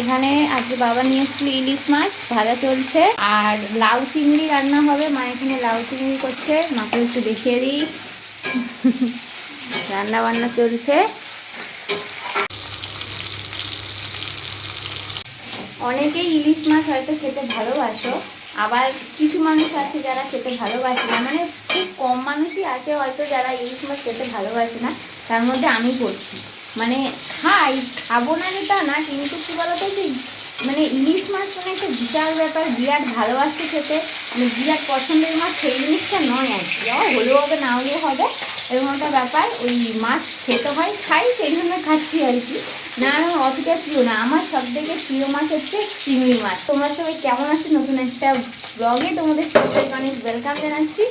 এখানে আজকে বাবা নিয়ে এসেছিল ইলিশ মাছ, ভাজা চলছে। আর লাউ চিংড়ি রান্না হবে। মা এখানে লাউ চিংড়ি করছে। মাকে একটু দেখিয়ে দিই। রান্না বান্না চলছে। অনেকেই ইলিশ মাছ হয়তো খেতে ভালোবাসো। আবার কিছু মানুষ আছে যারা খেতে ভালোবাসে না। মানে খুব কম মানুষই আছে হয়তো যারা ইলিশ মাছ খেতে ভালোবাসে না। তার মধ্যে আমি পড়ছি। মানে খাই, খাব না যে তা না, কিন্তু কী বলতো যে মানে ইলিশ মাছ মানে একটা বিশাল ব্যাপার, বিরাট ভালোবাসতে খেতে। মানে বিরাট পছন্দের মাছ, সেই জিনিসটা নয় আর কি। হলেও হবে, না হলেও হবে, এরকম একটা ব্যাপার। ওই মাছ খেতে হয়, খাই, সেই জন্য খাচ্ছি আর কি। না আমার অতটা প্রিয় না। আমার সব থেকে প্রিয় মাছ হচ্ছে চিংড়ি মাছ। তোমরা সবাই কেমন আছো? নতুন একটা ব্লগে তোমাদের সবাইকে অনেক ওয়েলকাম জানাচ্ছি।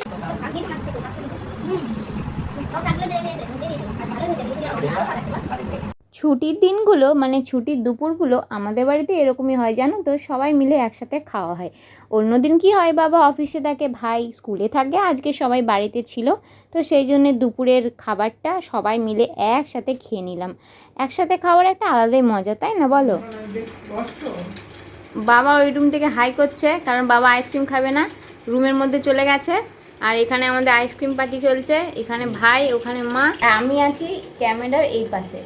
ছুটির দিনগুলো মানে ছুটির দুপুরগুলো আমাদের বাড়িতে এরকমই হয় জানো তো? সবাই মিলে একসাথে খাওয়া হয়। অন্যদিন কি হয় বাবা অফিসে থাকে ভাই স্কুলে থাকে আজকে সবাই বাড়িতে ছিল। তো সেই জন্যে দুপুরের খাবারটা সবাই মিলে একসাথে খেয়ে নিলাম। একসাথে খাওয়ার একটা আলাদাই মজা তাই না বলো? বাবা ওই রুম থেকে হাই করছে কারণ বাবা আইসক্রিম খাবে না রুমের মধ্যে চলে গেছে। আর এখানে আমাদের আইসক্রিম পার্টি চলছে এখানে ভাই ওখানে মা। আমি আছি ক্যামেরার এই পাশে।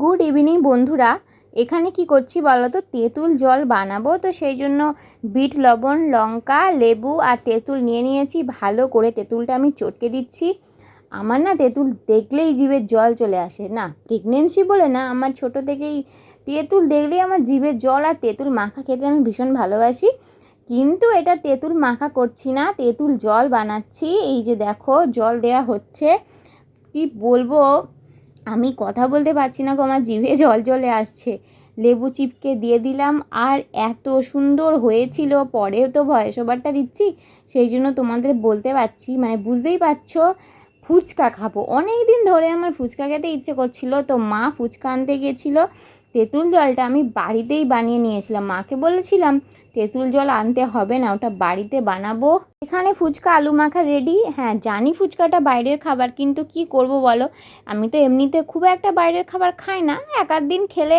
গুড ইভিনিং বন্ধুরা। এখানে কি করছি বলো তো তেঁতুল জল বানাবো, তো সেই জন্য বিট, লবণ, লঙ্কা, লেবু আর তেঁতুল নিয়ে নিয়েছি। ভালো করে তেঁতুলটা আমি চটকে দিচ্ছি। আমার না তেঁতুল দেখলেই জিভের জল চলে আসে। না প্রেগনেন্সি বলে না, আমার ছোট থেকেই তেঁতুল দেখলেই আমার জিভের জল আর তেঁতুল মাখা খেতে আমি ভীষণ ভালোবাসি। কিন্তু এটা তেঁতুল মাখা করছি না, তেঁতুল জল বানাচ্ছি। এই যে দেখো, জল দেওয়া হচ্ছে। কি বলব? আমি কথা বলতে পারছি না গো, আমার জিভে জল চলে আসছে। লেবু চিপকে দিয়ে দিলাম, আর এত সুন্দর হয়েছিল পরেও তো ভয়েস ওভারটা দিচ্ছি, সেই জন্য তোমাদের বলতে পারছি মানে বুঝতেই পারছ, ফুচকা খাব। অনেক দিন ধরে আমার ফুচকা খেতে ইচ্ছে করছিল, তো মা ফুচকা আনতে গিয়েছিল, তেঁতুল জলটা আমি বাড়িতেই বানিয়ে নিয়েছিলাম। মাকে বলেছিলাম তেঁতুল জল আনতে হবে না, ওটা বাড়িতে বানাবো। এখানে ফুচকা, আলু মাখা রেডি হ্যাঁ জানি ফুচকাটা বাইরের খাবার, কিন্তু কি করব বলো? আমি তো এমনিতে খুব একটা বাইরের খাবার খাই না, এক দিন খেলে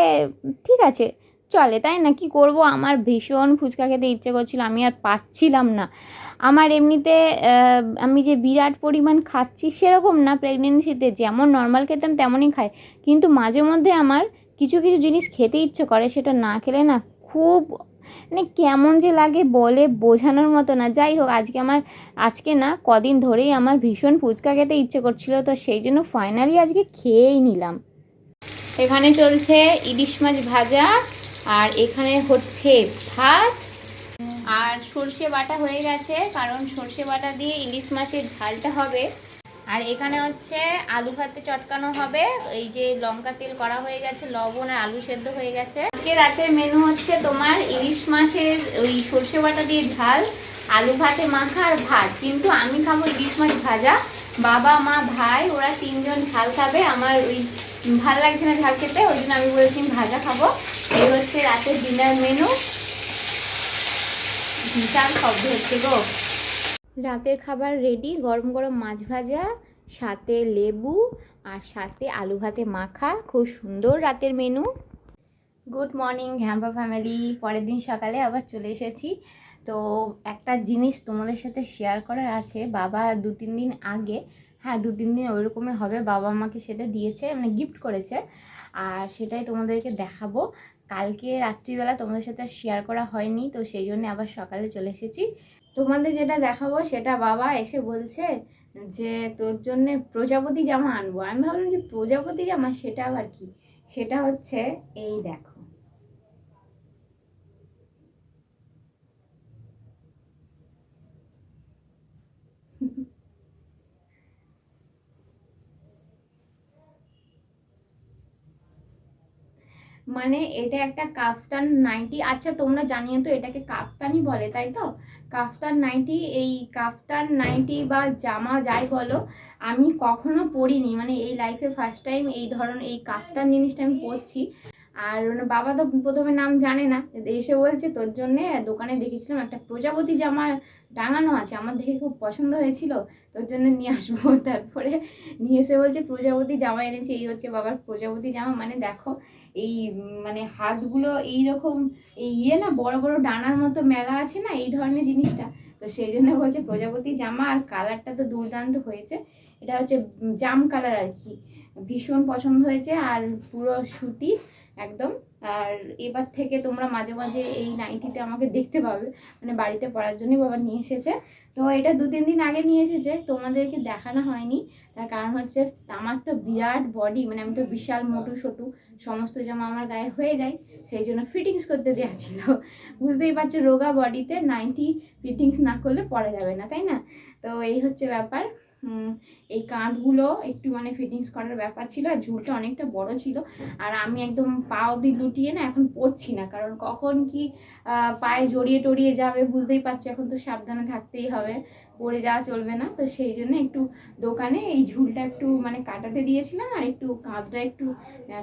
ঠিক আছে, চলে, তাই না? কি করব? আমার ভীষণ ফুচকা খেতে ইচ্ছে করছিল, আমি আর পাচ্ছিলাম না। আমার এমনিতে আমি যে বিরাট পরিমাণ খাচ্ছি সেরকম না প্রেগনেন্সিতে যেমন নর্মাল খেতাম তেমনই খাই। কিন্তু মাঝে মধ্যে আমার কিছু কিছু জিনিস খেতে ইচ্ছে করে, সেটা না খেলে না খুব মানে কেমন যে লাগে বলে বোঝানোর মতো না। যাই হোক, আজকে আমার, আজকে না কদিন ধরেই আমার ভীষণ ফুচকা খেতে ইচ্ছে করছিল, তো সেই জন্য ফাইনালি আজকে খেয়েই নিলাম। এখানে চলছে ইলিশ মাছ ভাজা আর এখানে হচ্ছে ভাত। আর সর্ষে বাটা হয়ে গেছে, কারণ সর্ষে বাটা দিয়ে ইলিশ মাছের ঝালটা হবে। আর এখানে হচ্ছে আলু ভাতে চটকানো হবে, এই যে লঙ্কা তেল করা হয়ে গেছে, লবণ আর আলু সেদ্ধ হয়ে গেছে। আজকে রাতের মেনু হচ্ছে তোমার ইলিশ মাছের ওই সর্ষে বাটা দিয়ে ঝাল, আলু ভাতে মাখা আর ভাত। কিন্তু আমি খাব ইলিশ মাছ ভাজা। বাবা, মা, ভাই, ওরা তিনজন ঝাল খাবে। আমার ওই ভালো লাগছে না ঝাল খেতে, ওই জন্য আমি বলেছি ভাজা খাব। এই হচ্ছে রাতের ডিনার মেনু বিশাল শব্দ হচ্ছে গো। রাতের খাবার রেডি গরম গরম মাছ ভাজা, সাথে লেবু আর সাথে আলু ভাতে মাখা। খুব সুন্দর রাতের মেনু গুড মর্নিং হ্যাম্পা ফ্যামিলি পরের দিন সকালে আবার চলে এসেছি। তো একটা জিনিস তোমাদের সাথে শেয়ার করার আছে, বাবা দু তিন দিন আগে হ্যাঁ দু তিন দিন ওইরকমই হবে, বাবা আমাকে সেটা দিয়েছে মানে গিফট করেছে। আর সেটাই তোমাদেরকে দেখাবো। কালকে রাত্রিবেলা তোমাদের সাথে শেয়ার করা হয়নি, তো সেই জন্য আবার সকালে চলে এসেছি। তোমাদের যেটা দেখাবো, সেটা বাবা এসে বলছে যে, তোর জন্য প্রজাপতি জামা আনব। আমি ভাবলাম যে, প্রজাপতি জামা? সেটা আবার কি? সেটা হচ্ছে এই দেখো। মানে এটা একটা কাফতান নাইটি আচ্ছা তোমরা জানিয়ে তো এটাকে কাফতানি বলে, তাই তো? কাফতান নাইটি এই কাফতান নাইটি বা জামা যাই বলো, আমি কখনো পরিনি মানে এই লাইফে ফার্স্ট টাইম এই ধরন এই কাফতান জিনিসটা আমি পরছি আর ওনার বাবা তো প্রথমে নাম জানে না। এসে বলছে, তোর জন্যে দোকানে দেখেছিলাম একটা প্রজাপতি জামা টাঙানো আছে, আমার দেখে খুব পছন্দ হয়েছিল, তোর জন্য নিয়ে আসব। তারপরে নিয়ে এসে বলছে, প্রজাপতি জামা এনেছে, এই হচ্ছে বাবার প্রজাপতি জামা। মানে দেখো, এই মানে হাতগুলো এইরকম, এই ইয়ে না, বড় বড় ডানার মতো মেলা আছে না, এই ধরনের জিনিসটা। তো সেই জন্য বলছে, প্রজাপতি জামা আর কালারটা তো দুর্দান্ত হয়েছে। এটা হচ্ছে জাম কালার আর কি। ভীষণ পছন্দ হয়েছে আর পুরো সুতির একদম। আর এবার থেকে তোমরা মাঝে মাঝে এই নাইটিতে আমাকে দেখতে পাবে। মানে বাড়িতে পড়ার জন্যই বাবা নিয়ে এসেছে। তো এটা দু তিন দিন আগে নিয়ে এসেছে, তোমাদেরকে দেখানো হয়নি। তার কারণ হচ্ছে আমার তো বিরাট বডি মানে আমি তো বিশাল মোটু সোটু, সমস্ত জামা আমার গায়ে হয়ে যায়, সেই জন্য ফিটিংস করতে দেওয়া ছিল। বুঝতেই পারছ, রোগা বডিতে নাইনটি ফিটিংস না করলে পরা যাবে না, তাই না? তো এই হচ্ছে ব্যাপার। এই কাঁধগুলো একটু মানে ফিটিংস করার ব্যাপার ছিল আর ঝুলটা অনেকটা বড় ছিল। আর আমি একদম পা অব্দি লুটিয়ে না এখন পড়ছি না, কারণ কখন কি পায়ে জড়িয়ে টড়িয়ে যাবে বুঝতেই পারছ, এখন তো সাবধানে থাকতেই হবে, পড়ে যাওয়া চলবে না। তো সেই জন্য একটু দোকানে এই ঝুলটা একটু মানে কাটাতে দিয়েছিলাম আর একটু কাঁধটা একটু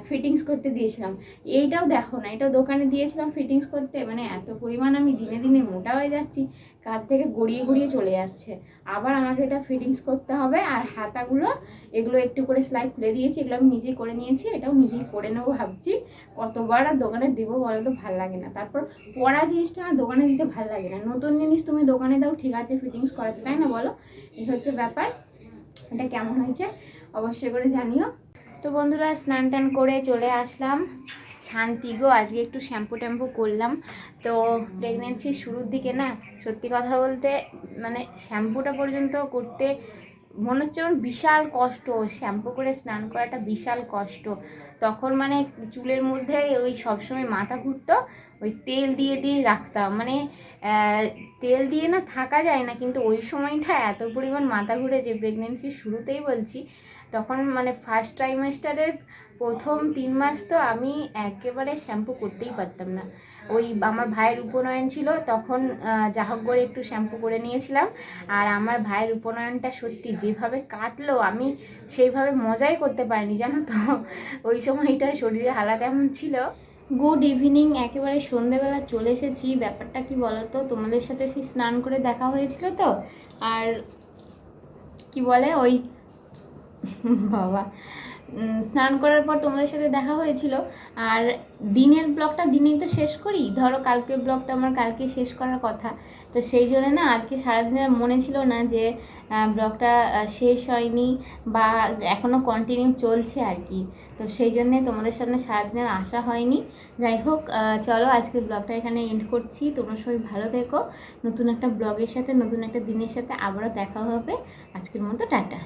ফিটিংস করতে দিয়েছিলাম। এইটাও দেখো না এটাও দোকানে দিয়েছিলাম ফিটিংস করতে মানে এত পরিমাণ আমি দিনে দিনে মোটা হয়ে যাচ্ছি, কাঁধ থেকে গড়িয়ে গড়িয়ে চলে যাচ্ছে। আবার আমাকে এটা ফিটিংস করতে হবে আর হাতাগুলো এগুলো একটু করে সেলাই খুলে দিয়েছি, এগুলো আমি নিজেই করে নিয়েছি, এটাও নিজেই করে নেব ভাবছি। কতবার আর দোকানে দেবো বলো তো, ভালো লাগে না। তারপর পড়া জিনিসটা না দোকানে দিতে ভালো লাগে না। নতুন জিনিস তুমি দোকানে দাও, ঠিক আছে ফিটিংস করাতে, তাই না বলো? এই হচ্ছে ব্যাপার। এটা কেমন হয়েছে, অবশ্যই করে জানিও। তো বন্ধুরা, স্নান টান করে চলে আসলাম। শান্তি গো, আজকে একটু শ্যাম্পু ট্যাম্পু করলাম। তো প্রেগনেন্সির শুরুর দিকে না, সত্যি কথা বলতে মানে শ্যাম্পুটা পর্যন্ত করতে মনে হচ্ছে আমার বিশাল কষ্ট, শ্যাম্পু করে স্নান করাটা বিশাল কষ্ট। তখন মানে চুলের মধ্যে ওই সবসময় মাথা ঘুরতো, ওই তেল দিয়ে দিয়ে রাখতাম। মানে তেল দিয়ে না থাকা যায় না, কিন্তু ওই সময়টা এত পরিমাণ মাথা ঘুরে যে প্রেগনেন্সির শুরুতেই বলছি। তখন মানে ফার্স্ট ট্রাইমেস্টারের প্রথম তিন মাস তো আমি একেবারে শ্যাম্পু করতেই পারতাম না। ওই আমার ভাইয়ের উপনয়ন ছিল, তখন যা হোক করে একটু শ্যাম্পু করে নিয়েছিলাম। আর আমার ভাইয়ের উপনয়নটা সত্যি যেভাবে কাটলো, আমি সেইভাবে মজাই করতে পারিনি, জানো তো? ওই সময়টা শরীরে হালাত এমন ছিল। গুড ইভিনিং একেবারে সন্ধেবেলা চলে এসেছি। ব্যাপারটা কি বলতো? তোমাদের সাথে সেই স্নান করে দেখা হয়েছিল তো? আর কি বলে ওই, বাবা স্নান করার পর তোমাদের সাথে দেখা হয়েছিল। আর দিনের ব্লগটা দিনেই তো শেষ করি। ধরো কালকে ব্লগটা আমার কালকে শেষ করার কথা। তো সেই জন্য না, আজকে সারাদিনে মনে ছিল না যে ব্লগটা শেষ হয়নি বা এখনও কন্টিনিউ চলছে আর কি। তো সেই জন্যে তোমাদের সামনে সারাদিনের আসা হয়নি। যাই হোক চলো আজকে ব্লগটা এখানে এন্ড করছি। তোমরা সবাই ভালো থেকো। নতুন একটা ব্লগের সাথে, নতুন একটা দিনের সাথে আবারও দেখা হবে। আজকের মতো টাটা।